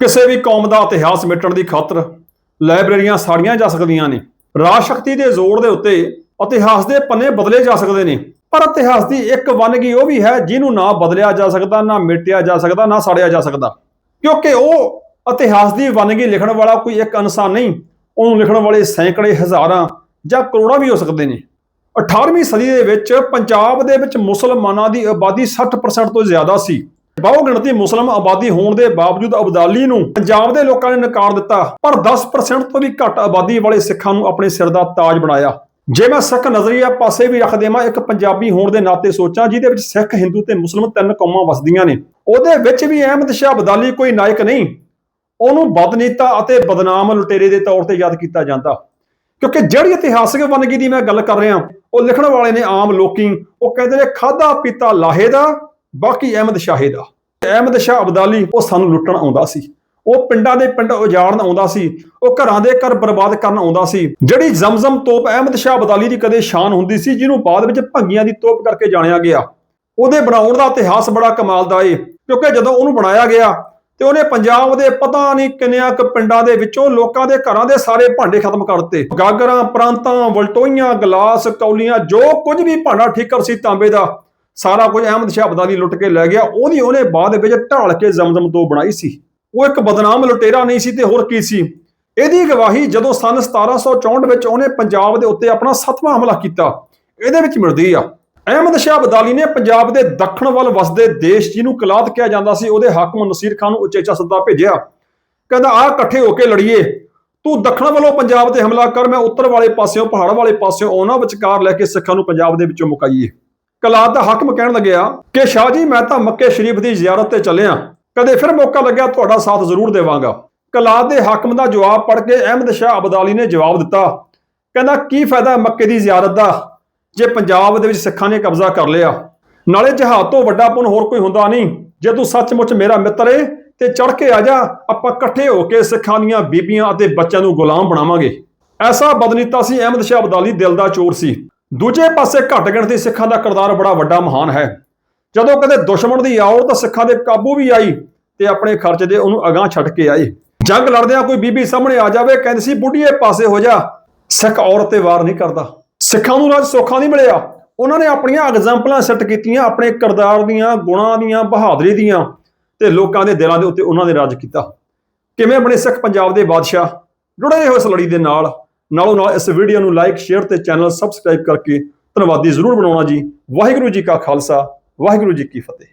ਕਿਸੇ ਵੀ ਕੌਮ ਦਾ ਇਤਿਹਾਸ ਮਿਟਣ ਦੀ ਖਾਤਰ ਲਾਇਬ੍ਰੇਰੀਆਂ ਸਾੜੀਆਂ ਜਾ ਸਕਦੀਆਂ ਨੇ। ਰਾਜ ਸ਼ਕਤੀ ਦੇ ਜ਼ੋਰ ਦੇ ਉੱਤੇ ਇਤਿਹਾਸ ਦੇ ਪੰਨੇ ਬਦਲੇ ਜਾ ਸਕਦੇ ਨੇ। ਪਰ ਇਤਿਹਾਸ ਦੀ ਇੱਕ ਵੰਨਗੀ ਉਹ ਵੀ ਹੈ ਜਿਹਨੂੰ ਨਾ ਬਦਲਿਆ ਜਾ ਸਕਦਾ, ਨਾ ਮਿਟਿਆ ਜਾ ਸਕਦਾ, ਨਾ ਸਾੜਿਆ ਜਾ ਸਕਦਾ। ਕਿਉਂਕਿ ਉਹ ਇਤਿਹਾਸ ਦੀ ਵੰਨਗੀ ਲਿਖਣ ਵਾਲਾ ਕੋਈ ਇੱਕ ਇਨਸਾਨ ਨਹੀਂ, ਉਹਨੂੰ ਲਿਖਣ ਵਾਲੇ ਸੈਂਕੜੇ, ਹਜ਼ਾਰਾਂ ਜਾਂ ਕਰੋੜਾਂ ਵੀ ਹੋ ਸਕਦੇ ਨੇ। 18ਵੀਂ ਸਦੀ ਦੇ ਵਿੱਚ ਪੰਜਾਬ ਦੇ ਵਿੱਚ ਮੁਸਲਮਾਨਾਂ ਦੀ ਆਬਾਦੀ 60% ਤੋਂ ਜ਼ਿਆਦਾ ਸੀ। ਬਹੁ ਗਿਣਤੀ ਮੁਸਲਮ ਆਬਾਦੀ ਹੋਣ ਦੇ ਬਾਵਜੂਦ ਅਬਦਾਲੀ ਨੂੰ ਪੰਜਾਬ ਦੇ ਲੋਕਾਂ ਨੇ ਨਕਾਰ ਦਿੱਤਾ, ਪਰ 10% ਤੋਂ ਵੀ ਘੱਟ ਆਬਾਦੀ ਵਾਲੇ ਸਿੱਖਾਂ ਨੂੰ ਆਪਣੇ ਸਿਰ ਦਾ ਤਾਜ ਬਣਾਇਆ। ਜੇ ਮੈਂ ਸਿੱਖ ਨਜ਼ਰੀਆ ਪਾਸੇ ਵੀ ਰੱਖ ਦੇਵਾਂ, ਇੱਕ ਪੰਜਾਬੀ ਹੋਣ ਦੇ ਨਾਤੇ ਸੋਚਾਂ, ਜਿਹਦੇ ਵਿੱਚ ਸਿੱਖ, ਹਿੰਦੂ ਤੇ ਮੁਸਲਮ ਤਿੰਨ ਕੌਮਾਂ ਵਸਦੀਆਂ ਨੇ, ਉਹਦੇ ਵਿੱਚ ਵੀ ਅਹਿਮਦ ਸ਼ਾਹ ਅਬਦਾਲੀ ਕੋਈ ਨਾਇਕ ਨਹੀਂ। ਉਹਨੂੰ ਬਦਨੀਤਾ ਅਤੇ ਬਦਨਾਮ ਲੁਟੇਰੇ ਦੇ ਤੌਰ ਤੇ ਯਾਦ ਕੀਤਾ ਜਾਂਦਾ। ਕਿਉਂਕਿ ਜਿਹੜੀ ਇਤਿਹਾਸਕ ਵੰਨਗੀ ਦੀ ਮੈਂ ਗੱਲ ਕਰ ਰਿਹਾ, ਉਹ ਲਿਖਣ ਵਾਲੇ ਨੇ ਆਮ ਲੋਕੀ, ਉਹ ਕਹਿੰਦੇ ਨੇ ਖਾਦਾ ਪੀਤਾ ਲਾਹੇ ਦਾ ਬਾਕੀ ਅਹਿਮਦ ਸ਼ਾਹੇ ਦਾ। ਅਹਿਮਦ ਸ਼ਾਹ ਅਬਦਾਲੀ, ਉਹ ਸਾਨੂੰ ਲੁੱਟਣ ਆਉਂਦਾ ਸੀ। ਉਹ ਪਿੰਡਾਂ ਦੇ ਪਿੰਡ ਉਜਾੜਨ ਆਉਂਦਾ ਸੀ। ਉਹ ਘਰਾਂ ਦੇ ਘਰ ਬਰਬਾਦ ਕਰਨ ਆਉਂਦਾ ਸੀ। ਜਿਹੜੀ ਜ਼ਮਜ਼ਮ ਤੋਪ ਅਹਿਮਦ ਸ਼ਾਹ ਅਬਦਾਲੀ ਦੀ ਕਦੇ ਸ਼ਾਨ ਹੁੰਦੀ ਸੀ, ਜਿਹਨੂੰ ਬਾਅਦ ਵਿੱਚ ਭੰਗੀਆਂ ਦੀ ਤੋਪ ਕਰਕੇ ਜਾਣਿਆ ਗਿਆ। ਉਹਦੇ ਬਣਾਉਣ ਦਾ ਇਤਿਹਾਸ ਬੜਾ ਕਮਾਲ ਦਾ ਏ ਕਿਉਂਕਿ ਜਦੋਂ ਉਹਨੂੰ ਬਣਾਇਆ ਗਿਆ ਤੇ ਉਹਨੇ ਪੰਜਾਬ ਦੇ ਪਤਾ ਨਹੀਂ ਕਿੰਨਿਆਂ ਕੁ ਪਿੰਡਾਂ ਦੇ ਵਿੱਚੋਂ ਲੋਕਾਂ ਦੇ ਘਰਾਂ ਦੇ ਸਾਰੇ ਭਾਂਡੇ ਖਤਮ ਕਰ ਦਿੱਤੇ ਗਾਗਰਾਂ, ਪ੍ਰਾਂਤਾਂ, ਵਲਟੋਈਆਂ, ਗਲਾਸ, ਕੌਲੀਆਂ, ਜੋ ਕੁਝ ਵੀ ਭਾਂਡਾ ਠੀਕਰ ਸੀ ਤਾਂਬੇ ਦਾ ਸਾਰਾ ਕੁਝ ਅਹਿਮਦ ਸ਼ਾਹ ਅਬਦਾਲੀ ਲੁੱਟ ਕੇ ਲੈ ਗਿਆ। ਉਹਦੀ ਉਹਨੇ ਬਾਅਦ ਵਿੱਚ ਢਾਲ ਕੇ ਜ਼ਮਜ਼ਮ ਤੋਂ ਬਣਾਈ ਸੀ। ਉਹ ਇੱਕ ਬਦਨਾਮ ਲੁਟੇਰਾ ਨਹੀਂ ਸੀ ਤੇ ਹੋਰ ਕੀ ਸੀ? ਇਹਦੀ ਗਵਾਹੀ ਜਦੋਂ ਸਨ 1764 ਵਿੱਚ ਉਹਨੇ ਪੰਜਾਬ ਦੇ ਉੱਤੇ ਆਪਣਾ ਸੱਤਵਾਂ ਹਮਲਾ ਕੀਤਾ। ਇਹਦੇ ਵਿੱਚ ਮਿਲਦੀ ਆ, ਅਹਿਮਦ ਸ਼ਾਹ ਅਬਦਾਲੀ ਨੇ ਪੰਜਾਬ ਦੇ ਦੱਖਣ ਵੱਲ ਵਸਦੇ ਦੇਸ਼ ਜਿਹਨੂੰ ਕਲਾਤ ਕਿਹਾ ਜਾਂਦਾ ਸੀ, ਉਹਦੇ ਹਾਕਮ ਨਸੀਰ ਖਾਨ ਨੂੰ ਉਚੇਚਾ ਸੱਦਾ ਭੇਜਿਆ। ਕਹਿੰਦਾ ਆ ਇਕੱਠੇ ਹੋ ਕੇ ਲੜੀਏ। ਤੂੰ ਦੱਖਣ ਵੱਲੋਂ ਪੰਜਾਬ ਤੇ ਹਮਲਾ ਕਰ, ਮੈਂ ਉੱਤਰ ਵਾਲੇ ਪਾਸਿਓਂ, ਪਹਾੜ ਵਾਲੇ ਪਾਸਿਓਂ ਉਹਨਾਂ ਵਿਚਕਾਰ ਲੈ ਕੇ ਸਿੱਖਾਂ ਨੂੰ ਪੰਜਾਬ ਦੇ ਵਿੱਚੋਂ ਮੁਕਾਈਏ। ਕਲਾਦ ਦਾ ਹਾਕਮ ਕਹਿਣ ਲੱਗਿਆ ਕਿ ਸ਼ਾਹ ਜੀ, ਮੈਂ ਤਾਂ ਮੱਕੇ ਸ਼ਰੀਫ ਦੀ ਜ਼ਿਆਰਤ ਤੇ ਚੱਲਿਆ। ਕਦੇ ਫਿਰ ਮੌਕਾ ਲੱਗਿਆ ਤੁਹਾਡਾ ਸਾਥ ਜ਼ਰੂਰ ਦੇਵਾਂਗਾ। ਕਲਾਦ ਦੇ ਹਾਕਮ ਦਾ ਜਵਾਬ ਪੜ੍ਹ ਕੇ ਅਹਿਮਦ ਸ਼ਾਹ ਅਬਦਾਲੀ ਨੇ ਜਵਾਬ ਦਿੱਤਾ। ਕਹਿੰਦਾ, ਕੀ ਫਾਇਦਾ ਮੱਕੇ ਦੀ ਜ਼ਿਆਰਤ ਦਾ? ਜੇ ਪੰਜਾਬ ਦੇ ਵਿੱਚ ਸਿੱਖਾਂ ਨੇ ਕਬਜ਼ਾ ਕਰ ਲਿਆ, ਨਾਲੇ ਜਹਾਦ ਤੋਂ ਵੱਡਾ ਪੁੰਨ ਹੋਰ ਕੋਈ ਹੁੰਦਾ ਨਹੀਂ। ਜੇ ਤੂੰ ਸੱਚਮੁੱਚ ਮੇਰਾ ਮਿੱਤਰ ਏ ਤੇ ਚੜ ਕੇ ਆ ਜਾ, ਆਪਾਂ ਇਕੱਠੇ ਹੋ ਕੇ ਸਿੱਖਾਂ ਦੀਆਂ ਬੀਬੀਆਂ ਅਤੇ ਬੱਚਿਆਂ ਨੂੰ ਗੁਲਾਮ ਬਣਾਵਾਂਗੇ। ਐਸਾ ਬਦਨੀਤਾ ਸੀ ਅਹਿਮਦ ਸ਼ਾਹ ਅਬਦਾਲੀ ਦਿਲ ਦਾ ਚੋਰ ਸੀ। ਦੂਜੇ ਪਾਸੇ ਘੱਟ ਗਿਣਤੀ ਸਿੱਖਾਂ ਦਾ ਕਿਰਦਾਰ ਬੜਾ ਵੱਡਾ ਮਹਾਨ ਹੈ। ਜਦੋਂ ਕਦੇ ਦੁਸ਼ਮਣ ਦੀ ਆਉ ਤਾਂ ਸਿੱਖਾਂ ਦੇ ਕਾਬੂ ਵੀ ਆਈ ਤੇ ਆਪਣੇ ਖਰਚ ਦੇ ਉਹਨੂੰ ਅਗਾਹ ਛੱਡ ਕੇ ਆਏ। ਜੰਗ ਲੜਦਿਆਂ ਕੋਈ ਬੀਬੀ ਸਾਹਮਣੇ ਆ ਜਾਵੇ, ਕਹਿੰਦੀ ਸੀ, ਬੁੱਢੀਏ ਪਾਸੇ ਹੋ ਜਾ, ਸਿੱਖ ਔਰਤ ਤੇ ਵਾਰ ਨਹੀਂ ਕਰਦਾ। ਸਿੱਖਾਂ ਨੂੰ ਰਾਜ ਸੌਖਾ ਨਹੀਂ ਮਿਲਿਆ। ਉਹਨਾਂ ਨੇ ਆਪਣੀਆਂ ਐਗਜ਼ਾਮਪਲਾਂ ਸੈੱਟ ਕੀਤੀਆਂ, ਆਪਣੇ ਕਿਰਦਾਰ ਦੀਆਂ, ਗੁਣਾਂ ਦੀਆਂ, ਬਹਾਦਰੀ ਦੀਆਂ ਤੇ ਲੋਕਾਂ ਦੇ ਦਿਲਾਂ ਦੇ ਉੱਤੇ ਉਹਨਾਂ ਨੇ ਰਾਜ ਕੀਤਾ। ਕਿਵੇਂ ਬਣੇ ਸਿੱਖ ਪੰਜਾਬ ਦੇ ਬਾਦਸ਼ਾਹ? ਜੁੜੇ ਹੋਏ ਇਸ ਲੜੀ ਦੇ ਨਾਲ। ਨਾਲੋਂ ਨਾਲ ਇਸ ਵੀਡੀਓ ਨੂੰ ਲਾਈਕ ਸ਼ੇਅਰ ਤੇ ਚੈਨਲ ਸਬਸਕ੍ਰਾਈਬ ਕਰਕੇ ਧੰਨਵਾਦੀ ਜ਼ਰੂਰ ਬਣਾਉਣਾ ਜੀ। ਵਾਹਿਗੁਰੂ ਜੀ ਕਾ ਖਾਲਸਾ, ਵਾਹਿਗੁਰੂ ਜੀ ਕੀ ਫਤਿਹ।